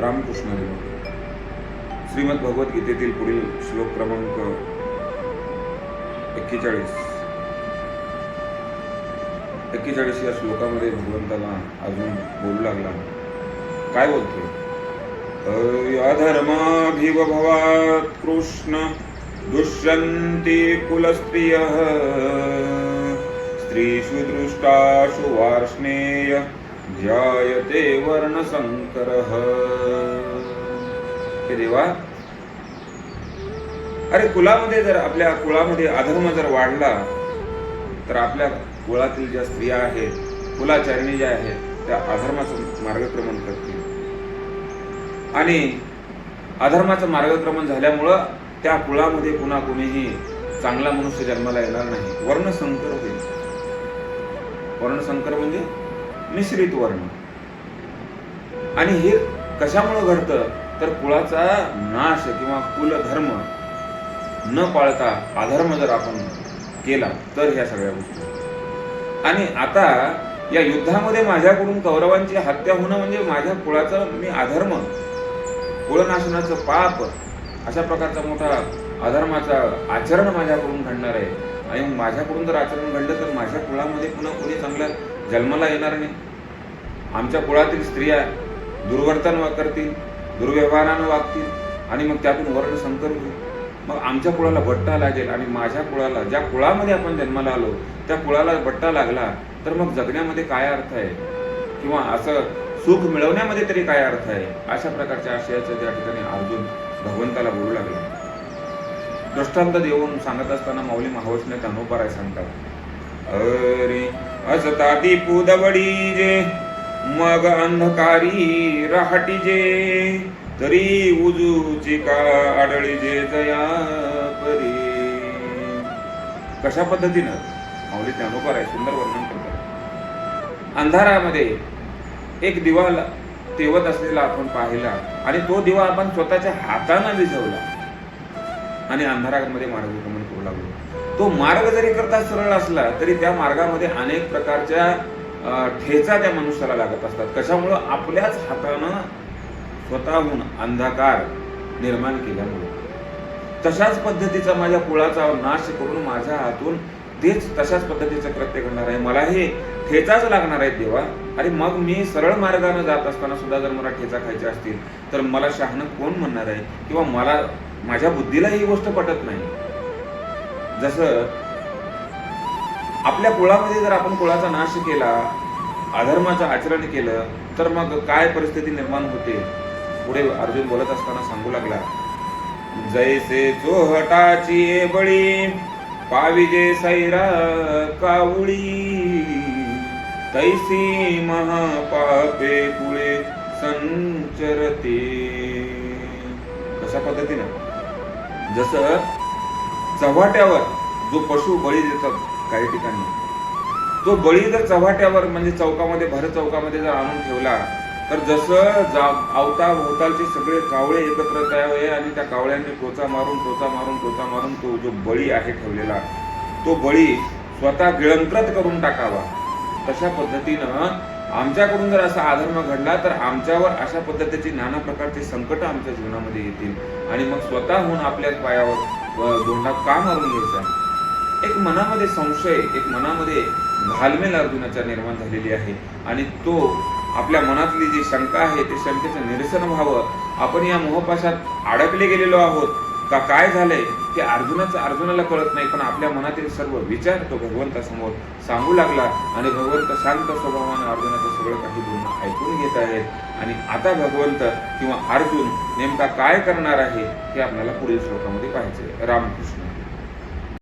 रामकृष्ण हरी. श्रीमद भगवद्गीतेतील पुढील श्लोक क्रमांक एक्केचाळीस. एक्केचाळीस या श्लोकामध्ये भगवंताला अजून बोलू लागला. काय बोलतोय? अधर्माभिभवात् कृष्ण दुष्यन्ति कुलस्त्रियः। स्त्रीषु दृष्टाशु वार्ष्णेय। जायते वर्णसंकरः हे देवा. अरे कुलामध्ये जर आपल्या कुळामध्ये अधर्म जर वाढला तर आपल्या कुळातील ज्या स्त्रिया आहेत कुलाचारिणी ज्या आहेत त्या अधर्माचं मार्गक्रमण करतील. आणि अधर्माचं मार्गक्रमण झाल्यामुळं त्या कुळामध्ये पुन्हा कोणीही चांगला मनुष्य जन्माला येणार नाही. वर्णसंकर होईल. वर्णसंकर म्हणजे? मिश्रित वर्ण. आणि हे कशामुळं घडतं? तर कुळाचा नाश किंवा कुलधर्म न पाळता अधर्म जर आपण केला तर ह्या सगळ्या गोष्टी. आणि आता या युद्धामध्ये माझ्याकडून कौरवांची हत्या होणं म्हणजे माझ्या कुळाचं मी अधर्म. कुळनाशनाचं पाप अशा प्रकारचा मोठा अधर्माचा आचरण माझ्याकडून घडणार आहे. आणि माझ्याकडून जर आचरण घडलं तर माझ्या कुळामध्ये पुन्हा कोणी चांगलं जन्माला येणार नाही. आमच्या कुळातील स्त्रिया दुर्वर्तन वा- करतील दुर्व्यवहारानं वागतील आणि मग त्यातून वर्ण संकर होईल मग आमच्या कुळाला बट्टा लागेल आणि माझ्या कुळाला ज्या कुळामध्ये आपण जन्माला आलो त्या कुळाला बट्टा लागला तर मग जगण्यामध्ये काय अर्थ आहे? किंवा असं सुख मिळवण्यामध्ये तरी काय अर्थ आहे? अशा प्रकारच्या आशयाचं त्या ठिकाणी अर्जुन भगवंताला बोलू लागला. दृष्टांत देऊन सांगत असताना माऊली महावचने अनुपाराय सांगतात अरे असताती पुदवडी जे मग अंधकारी राहटी जे तरी उजूची का आढळी जे जया परी. कशा पद्धतीनं? माऊली ज्ञानोपार आहे सुंदर वर्णन करतात. अंधारामध्ये एक दिवा तेवत असलेला आपण पाहिला आणि तो दिवा आपण स्वतःच्या हाताने विझवला. आणि अंधारामध्ये मार्गक्रमण करू लागलो. तो मार्ग जरी करता सरळ असला तरी त्या मार्गामध्ये अनेक प्रकारच्या ठेचा त्या मनुष्याला लागत असतात. कशामुळं? आपल्याच हातानं स्वतःहून अंधकार निर्माण केल्यामुळे. तशाच पद्धतीचा माझ्या कुळाचा नाश करून माझ्या हातून तेच तशाच पद्धतीचं कृत्य घडणार आहे. मला हे ठेचाच लागणार आहे देवा. आणि मग मी सरळ मार्गाने जात असताना सुद्धा जर मला ठेचा खायचे असतील तर मला शहाणं कोण म्हणणार आहे? किंवा मला माझ्या बुद्धीला ही गोष्ट पटत नाही. जसं आपल्या कुळामध्ये जर आपण कुळाचा नाश केला अधर्माचं आचरण केलं तर मग काय परिस्थिती निर्माण होते? पुढे अर्जुन बोलत असताना सांगू लागला जैसे चोहटाची बळी पाविजे सैरा कावळी तैसी महापापे कुळे संचरते. कशा पद्धतीनं जसं चव्हाट्यावर जो पशु बळी देतात काही ठिकाणी तो बळी जर चव्हाट्यावर म्हणजे चौकामध्ये भर चौकामध्ये जर आणून ठेवला तर जसं जा अवता भोवतालचे सगळे कावळे एकत्र तयार आहे आणि त्या कावळ्यांनी टोचा मारून टोचा मारून टोचा मारून तो जो बळी आहे ठेवलेला तो बळी स्वतः गिळंकृत करून टाकावा. तशा पद्धतीनं आमच्याकडून जर असा अधर्म घडला तर आमच्यावर अशा पद्धतीची नाना प्रकारचे संकट आमच्या जीवनामध्ये येतील. आणि मग स्वतःहून आपल्या पायावर दोंडा का मारून घ्यायचा? एक मनामध्ये संशय एक मनामध्ये घालमेल अर्जुनाच्या निर्माण झालेली आहे. आणि तो आपल्या मनातली जी शंका आहे ते शंकेचं निरसन व्हावं. आपण या मोहपाशात अडकले गेलेलो आहोत. का काय झालंय ते अर्जुनाचं अर्जुनाला कळत नाही पण आपल्या मनातील सर्व विचार तो भगवंतासमोर सांगू लागला आणि भगवंत शांत स्वभावानं अर्जुनाचं सगळं काही बोलणं ऐकून घेत आहेत. आणि आता भगवंत किंवा अर्जुन नेमका काय करणार आहे हे आपल्याला पुढील श्लोकामध्ये पाहायचे रामकृष्ण.